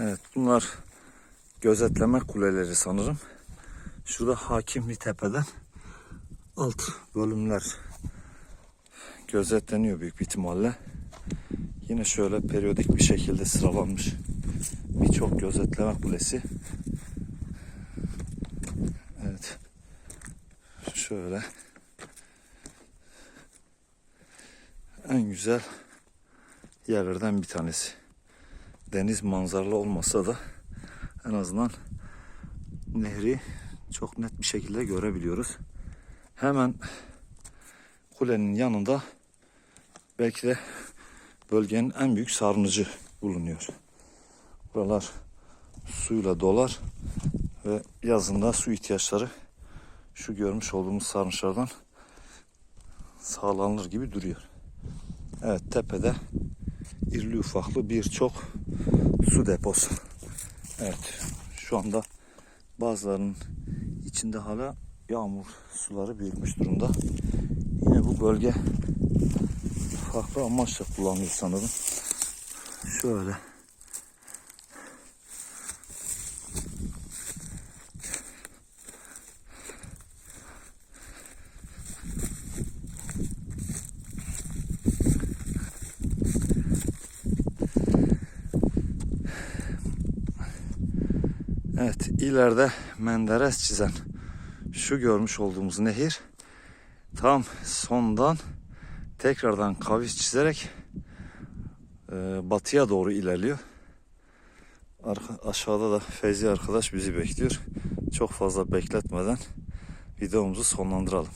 Evet bunlar gözetleme kuleleri sanırım. Şurada hakim bir tepeden alt bölümler gözetleniyor büyük bir ihtimalle. Yine şöyle periyodik bir şekilde sıralanmış birçok gözetleme kulesi. Evet. Şöyle. En güzel yerlerden bir tanesi. Deniz manzaralı olmasa da en azından nehri çok net bir şekilde görebiliyoruz. Hemen kulenin yanında belki de bölgenin en büyük sarnıcı bulunuyor. Buralar suyla dolar ve yazında su ihtiyaçları şu görmüş olduğumuz sarnıçlardan sağlanır gibi duruyor. Evet tepede irili ufaklı birçok su deposu. Evet şu anda bazılarının içinde hala yağmur suları birikmiş durumda. Yine bu bölge farklı amaçla kullanılıyor sanırım. Şöyle. Evet ileride Menderes çizen şu görmüş olduğumuz nehir tam sondan tekrardan kavis çizerek e, batıya doğru ilerliyor. Arka, aşağıda da Feyzi arkadaş bizi bekliyor. Çok fazla bekletmeden videomuzu sonlandıralım.